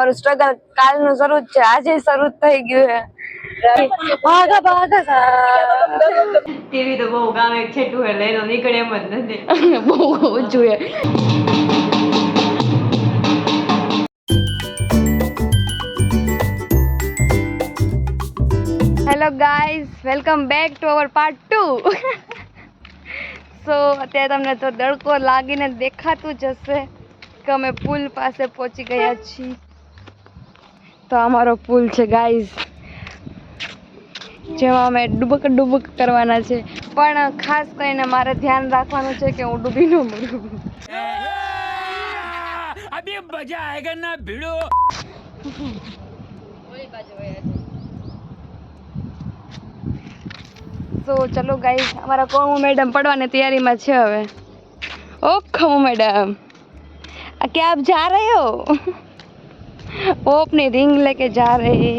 અમારું સ્ટ્રગલ કાલનું શરૂ છે. આજે શરૂ થઈ ગયું છે. ભાગા ભાગા ટીવી તો બહુ ગામ એક છેટું નીકળે એમ જ નથી. બહુ જોઈએ hello guys welcome back to our part two so અત્યારે તમને તો તડકો લાગીને દેખાતું જ હશે કે અમે પુલ પાસે પહોંચી ગયા છીએ. તો અમારો પુલ છે ગાઈઝ જેમાં અમે ડૂબક ડૂબક કરવાના છે પણ ખાસ કરીને મારે ધ્યાન રાખવાનું છે કે હું ડૂબી ન મરું अभी मजा आएगा ना भिड़ो તો ચલો ગાઈસ અમારા કોમુ મેડમ પડવાની તૈયારીમાં છે હવે ઓ ખમુ મેડમ આ क्या आप जा रहे हो वो अपनी रिंग लेके जा रहे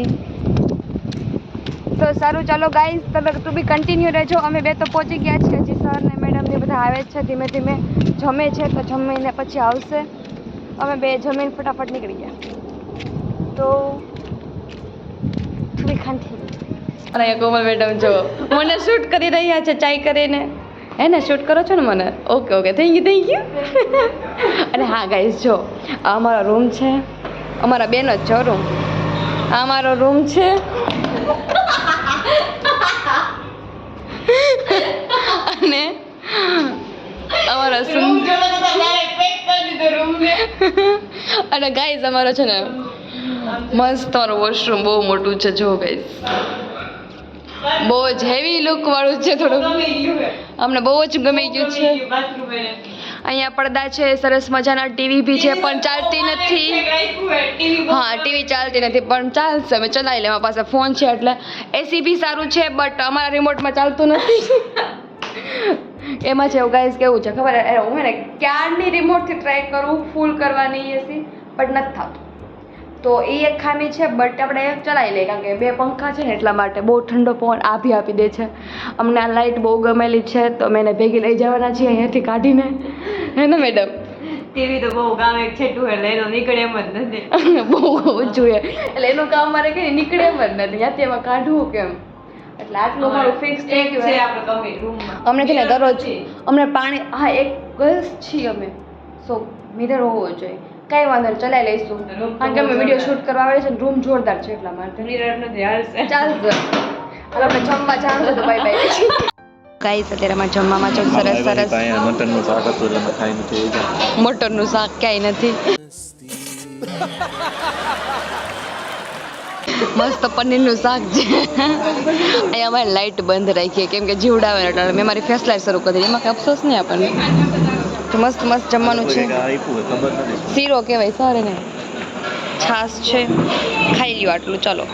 તો સારું ચાલો ગાઈસ તમે તું બી કન્ટિન્યુ રહેજો અમે બે તો પહોંચી ગયા છીએ હજી સર ને મેડમ ને બધા આવે જ છે ધીમે ધીમે જમે છે તો જમીને પછી આવશે અમે બે જમીન ફટાફટ નીકળી ગયા તો થોડી કન્ટિન્યુ અને અહીંયા કોમલ મેડમ જો મને શૂટ કરી રહ્યા છે ચાય કરીને હે ને શૂટ કરો છો ને મને okay okay thank you thank you અને હા ગાઈસ જો આ અમારો રૂમ છે અમારા બેન જ છો રૂમ આ મારો રૂમ છે. અને અમારો અને ગાઈઝ અમારો છે ને મસ્ત અમારું વોશરૂમ બહુ મોટું છે જો ગાઈઝ બહુ જ હેવી લુક વાળું છે થોડું અમને બહુ જ ગમી ગયું છે. અહીંયા પડદા છે સરસ મજાના ટીવી બી છે પણ ચાલતી નથી. હા ટીવી ચાલતી નથી પણ ચાલશે અમે ચલાવી લેવા પાસે ફોન છે એટલે એસી બી સારું છે બટ અમારા રિમોટમાં ચાલતું નથી. એમાં છે એવું ગાઈઝ કેવું છે ખબર હે? ને ક્યારની રિમોટથી ટ્રાય કરું ફૂલ કરવાની એસી બટ નથી થતું. તો એ એક ખામી છે બટ આપણે ચલાવી લઈએ કારણ કે બે પંખા છે ને એટલા માટે બહુ ઠંડો પવન આભી આપી દે છે. અમને આ લાઇટ બહુ ગમેલી છે તો અમે એને ભેગી લઈ જવાના છીએ અહીંયાથી કાઢીને. હે ને મેડમ ટીવી તો બહુ ગામ એક છેટું એટલે એનો નીકળે એમ જ નથી. બહુ જોઈએ. એટલે એનું કામ મારે કઈ નીકળે એમ જ નથી. ત્યાંથી એમાં કાઢવું કેમ? એટલે આટલું મારું ફિક્સ થઈ ગયું છે આપણે કમી રૂમમાં અમને છે ને દરરોજ અમને પાણી હા એક ગર્લ્સ છીએ અમે. સો મિરર હોવો જોઈએ. કઈ વાંધો ચલાવી લઈશું. કારણ કે અમે વીડિયો શૂટ કરવા આવે છે ને રૂમ જોરદાર છે એટલા માટે. મિરર નથી ચાલશે ચાલશે. હવે આપણે જમવા જાણું તો બાય બાય ગાઈસ અત્યારે અમારે જમવામાં જો સરસ સરસ. મટનનું શાક હતું એટલે ખાઈ નથી મટરનું શાક ક્યાંય નથી. મસ્ત પનીરનું શાક છે. અહીંયા અમારે લાઇટ બંધ રાખીએ કેમ કે જીવડાવે એટલે મેં મારી ફેસ લાઇટ શરૂ કરી એમાં કંઈ અફસોસ નહીં આપણને. તો મસ્ત મસ્ત જમવાનું છે. શીરો કહેવાય સર એને છાશ છે. ખાઈ લ્યો આટલું ચાલો.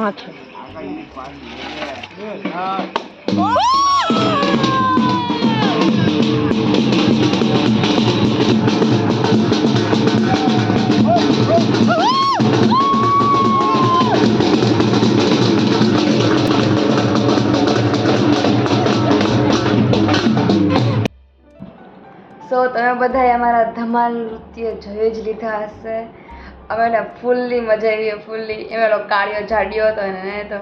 હાથે સો તમે બધાએ અમારા ધમાલ નૃત્ય જોઈ જ લીધા હશે. અમે ને ફૂલ્લી મજા આવી ફૂલ્લી. એમાં લોકો કાળિયો જાડ્યો હતો ને એને તો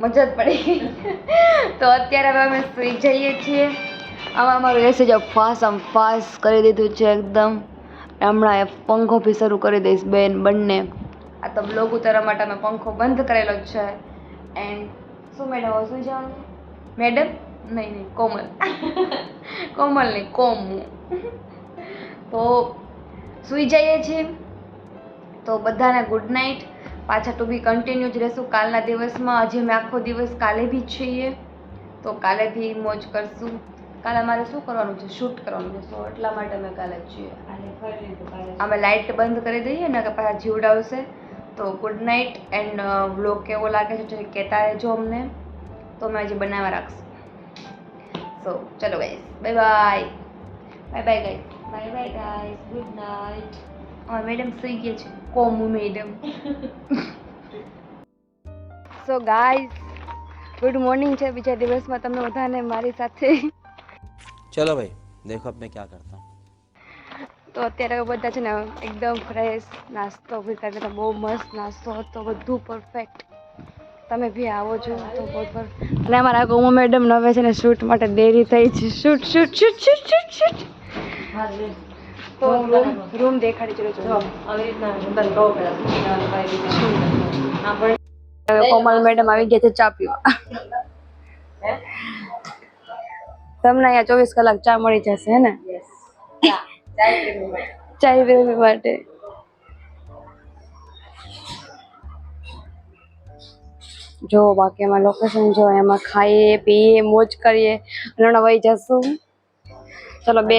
મજા જ પડી તો અત્યારે હવે અમે સુઈ જઈએ છીએ. આમાં અમારું એસી જો ફાસ્ટ આમ ફાસ્ટ કરી દીધું છે એકદમ. હમણાં એ પંખો બી શરૂ કરી દઈશ બેન બંને. આ તો બ્લોગ ઉતારવા માટે અમે પંખો બંધ કરેલો છે. એન્ડ શું મેડમ હવે સુઈ જવાનું? મેડમ નહીં નહીં કોમલ. કોમલ નહીં કોમ. તો સુઈ જઈએ છીએ. તો બધાને ગુડ નાઇટ પાછા ટુ બી કન્ટિન્યુ જ રહેશું કાલના દિવસમાં. હજી અમે આખો દિવસ કાલે બી છીએ. તો કાલે બી મોજ કરશું. કાલે અમારે શું કરવાનું છે? શૂટ કરવાનું છે. સો એટલા માટે અમે કાલે જ છીએ. અમે લાઇટ બંધ કરી દઈએ ને કે પાછા જીવડાવશે તો ગુડ નાઇટ એન્ડ વ્લોગ કેવો લાગે છે જો કહેતા રહેજો અમને. તો અમે હજી બનાવવા રાખશું. સો ચલો guys bye bye bye bye guys bye bye guys good night હા મેડમ સુઈ ગયા છે. કોમુ madam so guys good morning છે. બીજા દિવસમાં તમને બધાને મારી સાથે. ચલો ભાઈ દેખો આપણે ક્યાં કરતા. તો અત્યારે બધા છે ને એકદમ ફ્રેશ નાસ્તો બી કરે તો બહુ મસ્ત નાસ્તો હતો બધું પરફેક્ટ તમે બી આવો છો તો બહુ પર અને અમારા ગોમો મેડમ નવે છે ને શૂટ માટે દેરી થઈ છે. Shoot shoot shoot shoot shoot shoot તો રૂમ રૂમ દેખાડી ચલો આવી રીતના હવે કોમલ મેડમ આવી ગયા છે ચા પીવા. તમને અહીંયા ચોવીસ કલાક ચા મળી જશે હે ને? ચાય પીવા માટે. જો બાકી એમાં લોકેશન જો એમાં ખાઈએ પીએ મોજ કરીએ. અને વહી જશું. ચલો બે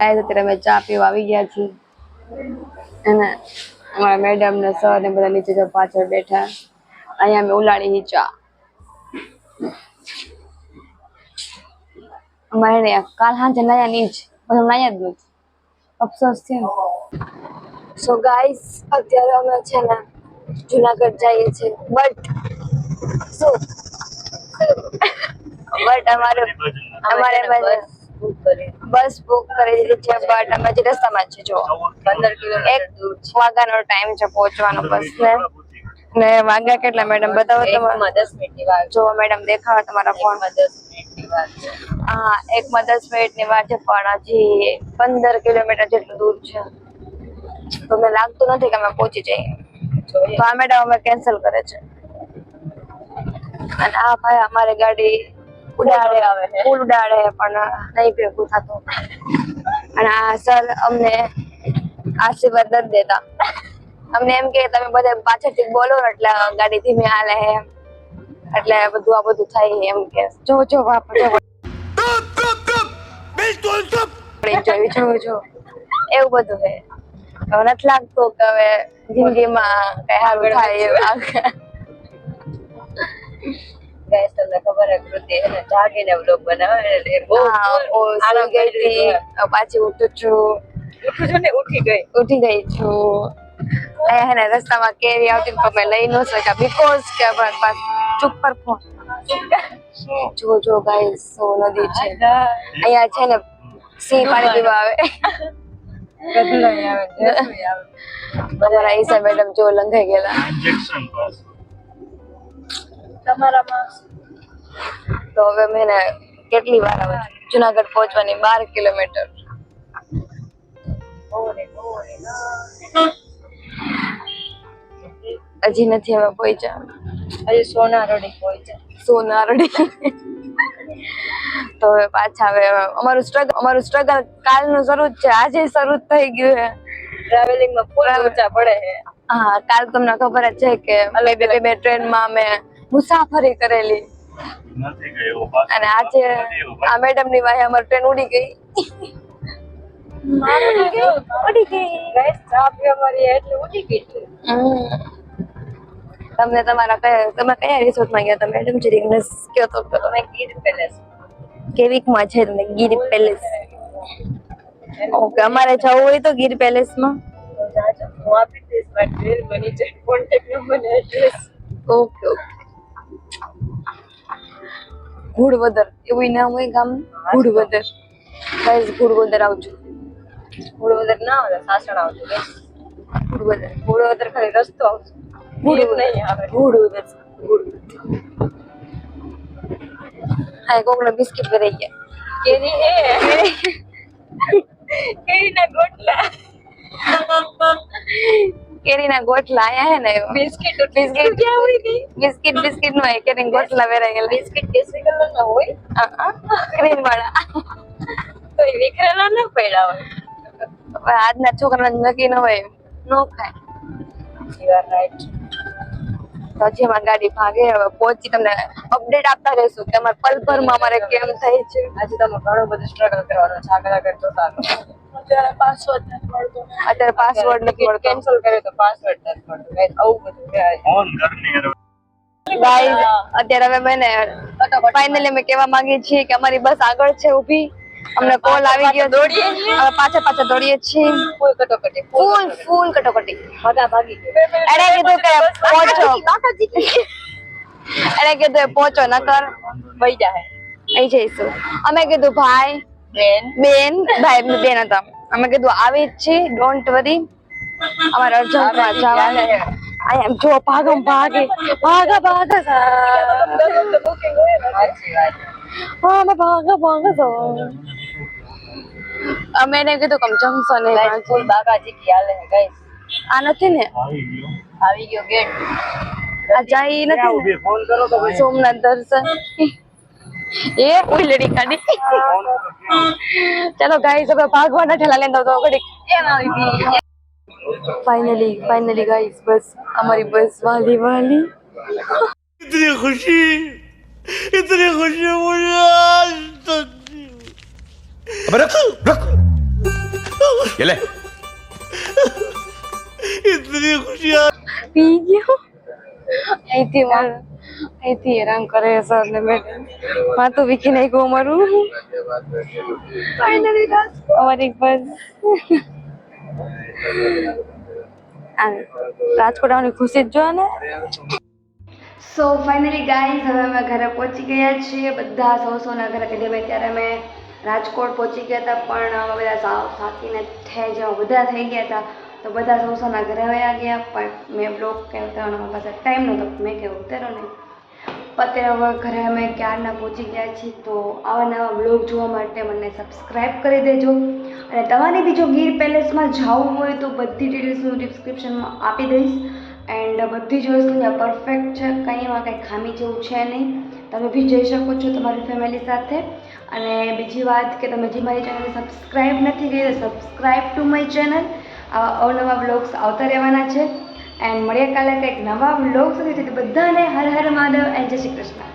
અત્યારે અમે ચા પીવા આવી ગયા છીએ. અને અમારા મેડમ ને સર ને બધા નીચે જો પાછળ બેઠા. અહીંયા અમે ઉલાળી ચા. અમારે કાલ સાંજે નયા ની જ. પછી નયા જ નથી. અફસોસ છે ને. સો ગાઈસ અત્યારે અમે છે ને જુનાગઢ જઈએ છીએ. બટ શું બટ અમારે અમારે બસ બુક કરી દીધી છે. બટ અમે જે રસ્તામાં છે જો. પંદર કિલોમીટર એક દૂર છે. ટાઈમ છે પહોંચવાનો બસ ને. ને વાગ્યા કેટલા મેડમ? બતાવો તમારે. દસ મિનિટની વાર જો મેડમ દેખાવ તમારા ફોન. માં દસ મિનિટની છે. હા એકમાં દસ મિનિટની વાર છે. પણ હજી પંદર કિલોમીટર જેટલું દૂર છે. તો મને લાગતું નથી કે અમે પહોંચી જઈએ. તો આ મેડમ અમે કેન્સલ કરે છે. અને આ ભાઈ અમારી ગાડી ઉડાડે આવે ફૂલ ઉડાડે પણ નહીં ભેગું થતું. અને આ સર અમને આશીર્વાદ નથી દેતા. અમને એમ કે તમે બધા પાછળથી બોલો એટલે ગાડી ધીમે હાલે એટલે બધું આ બધું થાય એમ કે જો જો બાપ જો. જોયું જો એવું બધું છે હવે નથી લાગતું કે હવે જિંદગીમાં કઈ સારું થાય એવું Guys, તમને ખબર હે કૃતિ એને જાગીને વ્લોગ બનાવે એટલે બહુ ઓ આરામ સુઈ ગઈ કરી હતી પાછી ઉઠું છું. ઉઠું છું ને ઉઠી ગઈ. ઉઠી ગઈ છું. રસ્તામાં કેરી આવતી તો મેં લઈ ન શક્યા. બીકોઝ કે પાસે ચૂપ પર ફોન. જો જો ગાઈસ સો નદી છે. અહીંયા છે ને સિંહ પાણી પીવા આવે. બધા ઈસા મેડમ જો લંઘાઈ ગયેલા. તમારામાં? તો હવે મેં કેટલી વાર આવે જુનાગઢ પહોંચવાની બાર કિલોમીટર. હજી નથી અમે પહોંચ્યા. હજી સોનારડી પહોંચ્યા. પહોંચે સોનારડી. તો હવે પાછા હવે અમારું સ્ટ્રગલ અમારું સ્ટ્રગલ કાલનું શરૂ જ છે. આજે શરૂ થઈ ગયું છે. ટ્રાવેલિંગમાં ફૂલ ઊંચા પડે હા કાલ તમને ખબર જ છે કે બે બે ટ્રેનમાં અમે મુસાફરી કરેલી. અને આજે આ મેડમની વાહે અમારી ટ્રેન ઉડી ગઈ. ઉડી ગઈ. તમને તમારા કયા તમે કયા રિસોર્ટમાં ગયા તમે મેડમ? જરી મને કયો તો તમે ગીર પેલેસ. કેવીકમાં છે તમને ગીર પેલેસ? ઓકે અમારે જવું હોય તો ગીર પેલેસમાં. માં હું આપી દઈશ મારી ડ્રેસ બની છે contact number address okay okay. ઘુડવદર એવું નામ હોય ગામ? ઘુડવદર ગાઈસ ઘુડવદર આવજો. ઘોડવદર ના આવે સાસણ આવજો ઘુડવદર ઘોડવદર ખાલી રસ્તો આવશે. ગીર નહીં આવે. ઘુડવદર હા કોકને બિસ્કિટ ભરાઈ ગયા. કેરી હે કેરીના ગોટલા. કેરીના ગોટલા આયા હે ને બિસ્કિટ બિસ્કિટ ક્યાં હોય ગઈ? બિસ્કિટ બિસ્કિટ નો કેરી ગોટલા વેરાઈ ગયેલા. બિસ્કિટ કેસરી કલર ના હોય ક્રીમ વાળા તો એ વિખરેલા ના પડ્યા હોય? હવે આજના છોકરાને નક્કી ન હોય નો ખાય. યુ આર રાઈટ તો હજી અમારી ગાડી ભાગે હવે પહોંચી તમને અપડેટ આપતા રહેશું કે અમારે પલભરમાં અમારે કેમ થાય છે. આજે તમે ઘણો બધો સ્ટ્રગલ કરવાનો છે. આગળ આગળ જોતા અત્યારે પાસવર્ડ નથી મળતો. અત્યારે પાસવર્ડ નથી મળતો. કેન્સલ કર્યો તો પાસવર્ડ નથી મળતો. આવું બધું અત્યારે હવે મેં ફાઇનલી અમે કહેવા માંગીએ છીએ કે અમારી બસ આગળ છે ઊભી. અમને કોલ આવી ગયો દોડીએ અમે પાછા પાછા દોડીએ છીએ. ફૂલ કટોકટી ફૂલ ફૂલ કટોકટી. બધા ભાગી ગયા. એણે કીધું કે પહોંચો. એણે કીધું એ પહોંચો નકર વહી જાય અહીં જઈશું. અમે કીધું ભાઈ બેન. બેન ભાઈ બેન હતા. અમે કીધું આવી જ છે ડોન્ટ વરી અમારે અર્જન્ટમાં જવાના આઈ એમ જો ભાગમ ભાગે ભાગા ભાગા હા અમે ભાગા ભાગા તો અમે એને કીધું કમ જમશો નહીં ફૂલ બાકાજી કી હાલે છે guys. આ નથી ને? આવી ગયો ગેટ. આ જાય નથી ને? સોમનાથ દર્શન. એ ઉલડી કાઢી ચલો ગાઈસ હવે ભાગવાના ઠેલા લેંદો તો ઘડી કેમ આવી ગઈ ફાઇનલી ફાઇનલી ગાઈસ બસ અમારી બસ વાલી વાલી इतनी खुशी इतनी खुशी मुझे आज तक अबे रुक रुक ये ले इतनी खुशी आज પી ગયો અહીંથી માર અહીંથી હેરાન કરે સર ને મેડમ માથું વીખી નાખ્યું અમારું. અમારી બસ રાજકોટ આવવાની ખુશી જ જો ને. સો ફાઇનલી ગાઈઝ હવે અમે ઘરે પહોંચી ગયા છીએ. બધા સૌ સૌના ઘરે કીધે ભાઈ ત્યારે અમે રાજકોટ પહોંચી ગયા હતા, પણ અમે બધા સાવ થાકીને થઈ જેવા બધા થઈ ગયા હતા. તો બધા સૌ સૌના ઘરે વયા ગયા, પણ મેં બ્લોગ કે ઉતારવાનો પાસે ટાઈમ નહોતો. મેં કે ઉતારો નહીં. અત્યારે હવે ઘરે અમે ક્યારના પહોંચી ગયા છીએ, તો આવા નવા બ્લોગ જોવા માટે મને સબસ્ક્રાઈબ કરી દેજો. અને તમારે બી જો ગીર પેલેસમાં જવું હોય તો બધી ડિટેલ્સ હું ડિસ્ક્રિપ્શનમાં આપી દઈશ. એન્ડ બધી જ વસ્તુ ત્યાં પરફેક્ટ છે, કંઈ એમાં કંઈ ખામી જેવું છે નહીં. તમે બી જઈ શકો છો તમારી ફેમિલી સાથે. અને બીજી વાત કે તમે જે મારી ચેનલને સબસ્ક્રાઈબ નથી કરી, તો સબસ્ક્રાઈબ ટુ માય ચેનલ આવા અવનવા બ્લોગ્સ આવતા રહેવાના છે. એન્ડ મળીએ કાલે કંઈક નવા બ્લોગ સુધી સુધી બધાને હર હર મહાદેવ એન્ડ જય શ્રી કૃષ્ણ.